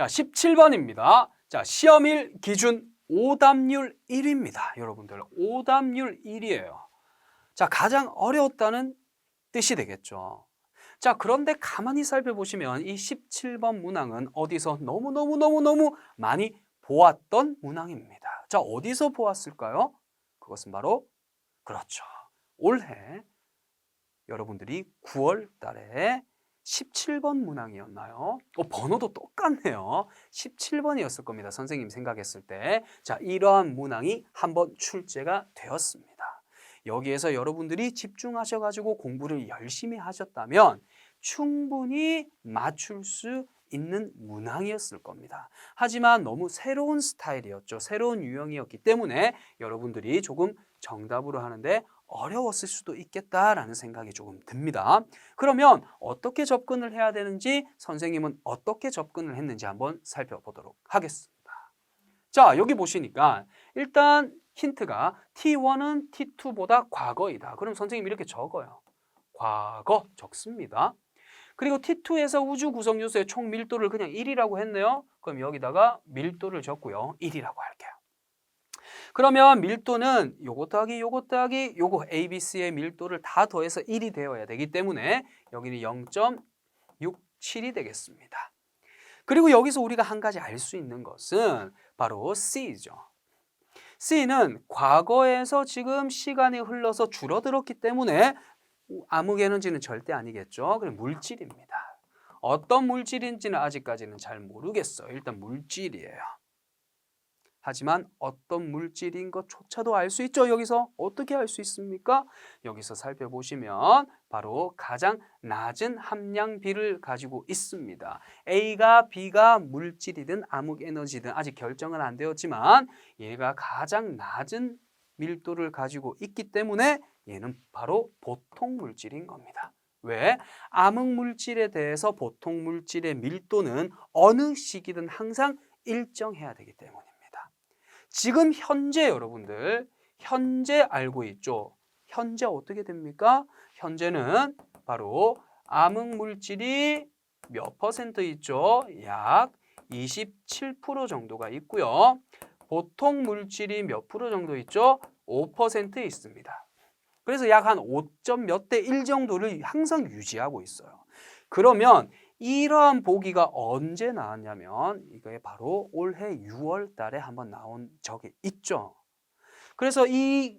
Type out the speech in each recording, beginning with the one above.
자, 17번입니다. 자, 시험일 기준 오답률 1위입니다. 여러분들, 오답률 1위예요. 자, 가장 어려웠다는 뜻이 되겠죠. 자, 그런데 가만히 살펴보시면 이 17번 문항은 어디서 너무너무너무너무 많이 보았던 문항입니다. 자, 어디서 보았을까요? 그것은 바로 그렇죠. 올해 여러분들이 9월 달에 17번 문항이었나요? 어, 번호도 똑같네요. 17번이었을 겁니다. 선생님 생각했을 때. 자, 이러한 문항이 한번 출제가 되었습니다. 여기에서 여러분들이 집중하셔가지고 공부를 열심히 하셨다면 충분히 맞출 수 있는 문항이었을 겁니다. 하지만 너무 새로운 스타일이었죠. 새로운 유형이었기 때문에 여러분들이 조금 정답으로 하는데 어려웠을 수도 있겠다라는 생각이 조금 듭니다. 그러면 어떻게 접근을 해야 되는지 선생님은 어떻게 접근을 했는지 한번 살펴보도록 하겠습니다. 자, 여기 보시니까 일단 힌트가 T1은 T2보다 과거이다. 그럼 선생님 이렇게 적어요. 과거 적습니다. 그리고 T2에서 우주 구성 요소의 총 밀도를 그냥 1이라고 했네요. 그럼 여기다가 밀도를 적고요. 1이라고 할게요. 그러면 밀도는 요거 더하기 요거 더하기 요거 ABC의 밀도를 다 더해서 1이 되어야 되기 때문에 여기는 0.67이 되겠습니다. 그리고 여기서 우리가 한 가지 알 수 있는 것은 바로 C죠. C는 과거에서 지금 시간이 흘러서 줄어들었기 때문에 암흑 에너지는 절대 아니겠죠. 그럼 물질입니다. 어떤 물질인지는 아직까지는 잘 모르겠어요. 일단 물질이에요. 하지만 어떤 물질인 것조차도 알 수 있죠. 여기서 어떻게 알 수 있습니까? 여기서 살펴보시면 바로 가장 낮은 함량비를 가지고 있습니다. A가 B가 물질이든 암흑 에너지든 아직 결정은 안 되었지만 얘가 가장 낮은 밀도를 가지고 있기 때문에 얘는 바로 보통 물질인 겁니다. 왜? 암흑 물질에 대해서 보통 물질의 밀도는 어느 시기든 항상 일정해야 되기 때문입니다. 지금 현재 여러분들 현재 알고 있죠? 현재 어떻게 됩니까? 현재는 바로 암흑 물질이 몇 퍼센트 있죠? 약 27% 정도가 있고요. 보통 물질이 몇 프로 정도 있죠? 5% 있습니다. 그래서 약 한 5점 몇 대 1 정도를 항상 유지하고 있어요. 그러면 이러한 보기가 언제 나왔냐면 이게 바로 올해 6월 달에 한번 나온 적이 있죠. 그래서 이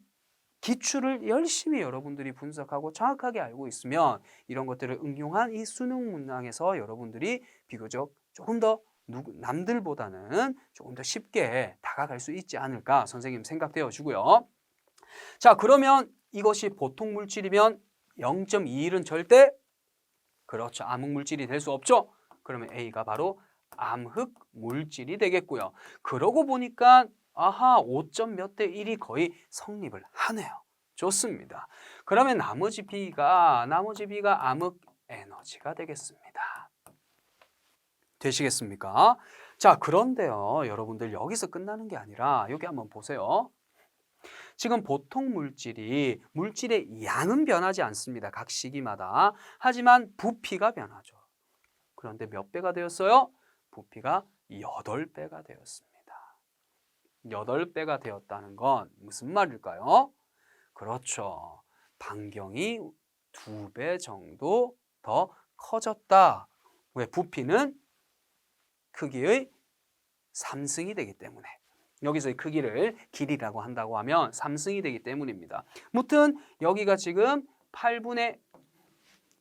기출을 열심히 여러분들이 분석하고 정확하게 알고 있으면 이런 것들을 응용한 이 수능 문항에서 여러분들이 비교적 조금 더 남들보다는 조금 더 쉽게 다가갈 수 있지 않을까 선생님 생각되어 주고요. 자 그러면 이것이 보통 물질이면 0.21은 절대 그렇죠. 암흑 물질이 될 수 없죠. 그러면 A가 바로 암흑 물질이 되겠고요. 그러고 보니까 아하 5점 몇 대 1이 거의 성립을 하네요. 좋습니다. 그러면 나머지 B가 나머지 B가 암흑 에너지가 되겠습니다. 되시겠습니까? 자, 그런데요. 여러분들 여기서 끝나는 게 아니라 여기 한번 보세요. 지금 보통 물질이 물질의 양은 변하지 않습니다. 각 시기마다. 하지만 부피가 변하죠. 그런데 몇 배가 되었어요? 부피가 8배가 되었습니다. 8배가 되었다는 건 무슨 말일까요? 그렇죠. 반경이 2배 정도 더 커졌다. 왜? 부피는 크기의 3승이 되기 때문에. 여기서의 크기를 길이라고 한다고 하면 3승이 되기 때문입니다. 무튼 여기가 지금 8분의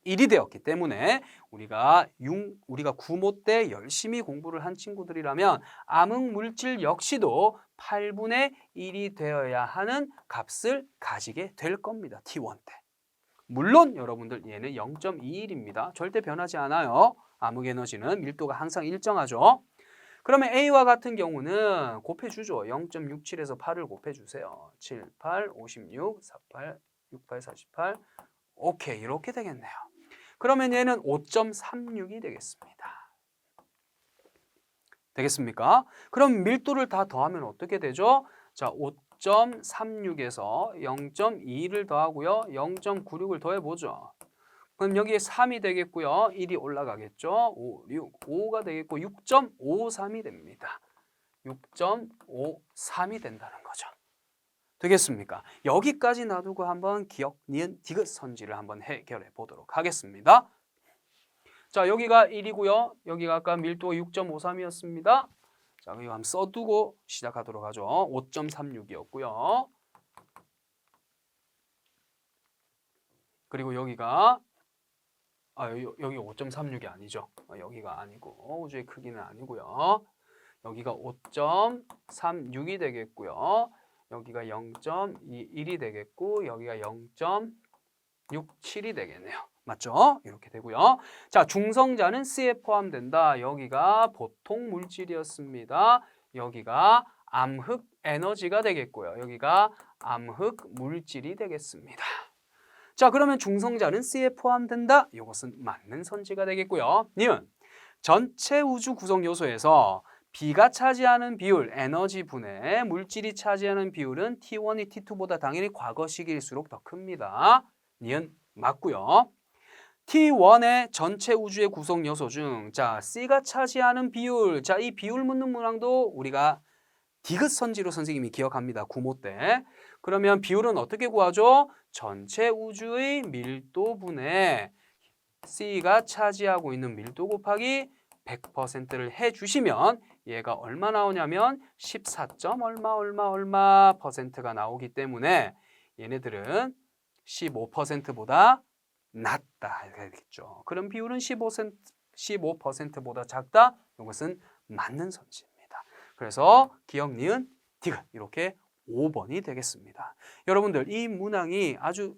1이 되었기 때문에 우리가 6, 우리가 9모 때 열심히 공부를 한 친구들이라면 암흑 물질 역시도 8분의 1이 되어야 하는 값을 가지게 될 겁니다. T1 때. 물론 여러분들 얘는 0.21입니다. 절대 변하지 않아요. 암흑 에너지는 밀도가 항상 일정하죠. 그러면 A와 같은 경우는 곱해주죠. 0.67에서 8을 곱해주세요. 7, 8, 56, 48, 68, 48. 오케이, 이렇게 되겠네요. 그러면 얘는 5.36이 되겠습니다. 되겠습니까? 그럼 밀도를 다 더하면 어떻게 되죠? 자, 5.36에서 0.2를 더하고요. 0.96을 더해보죠. 그럼 여기에 3이 되겠고요. 1이 올라가겠죠. 5, 6, 5가 되겠고 6.53이 됩니다. 6.53이 된다는 거죠. 되겠습니까? 여기까지 놔두고 한번 기억, 니은, 디귿 선지를 한번 해결해 보도록 하겠습니다. 자, 여기가 1이고요. 여기가 아까 밀도가 6.53이었습니다. 자, 이거 한번 써두고 시작하도록 하죠. 5.36이었고요. 그리고 여기가 아, 여기, 여기 5.36이 아니죠. 어, 여기가 아니고 우주의 크기는 아니고요. 여기가 5.36이 되겠고요. 여기가 0.21이 되겠고 여기가 0.67이 되겠네요. 맞죠? 이렇게 되고요. 자, 중성자는 C에 포함된다. 여기가 보통 물질이었습니다. 여기가 암흑 에너지가 되겠고요. 여기가 암흑 물질이 되겠습니다. 자, 그러면 중성자는 C에 포함된다. 이것은 맞는 선지가 되겠고요. 니은 전체 우주 구성 요소에서 B가 차지하는 비율, 에너지 분해, 물질이 차지하는 비율은 T1이 T2보다 당연히 과거 시기일수록 더 큽니다. 니은 맞고요. T1의 전체 우주의 구성 요소 중, 자, C가 차지하는 비율, 자, 이 비율 묻는 문항도 우리가 디귿 선지로 선생님이 기억합니다. 구모 때. 그러면 비율은 어떻게 구하죠? 전체 우주의 밀도분의 C가 차지하고 있는 밀도 곱하기 100%를 해주시면 얘가 얼마 나오냐면 14. 얼마 얼마 얼마 퍼센트가 나오기 때문에 얘네들은 15%보다 낮다 되겠죠. 그럼 비율은 15% 15%보다 작다. 이것은 맞는 선지입니다. 그래서 기억 니은 디귿 이렇게 5번이 되겠습니다. 여러분들 이 문항이 아주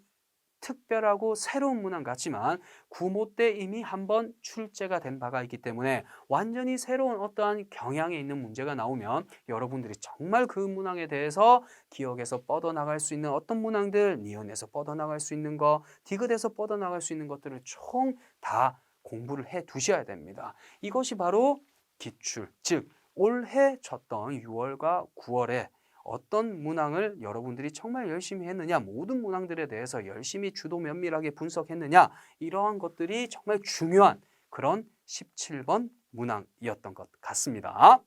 특별하고 새로운 문항 같지만 구모 때 이미 한번 출제가 된 바가 있기 때문에 완전히 새로운 어떠한 경향에 있는 문제가 나오면 여러분들이 정말 그 문항에 대해서 기억에서 뻗어나갈 수 있는 어떤 문항들, 니은에서 뻗어나갈 수 있는 거, 디귿에서 뻗어나갈 수 있는 것들을 총 다 공부를 해 두셔야 됩니다. 이것이 바로 기출, 즉 올해 쳤던 6월과 9월에 어떤 문항을 여러분들이 정말 열심히 했느냐, 모든 문항들에 대해서 열심히 주도 면밀하게 분석했느냐, 이러한 것들이 정말 중요한 그런 17번 문항이었던 것 같습니다.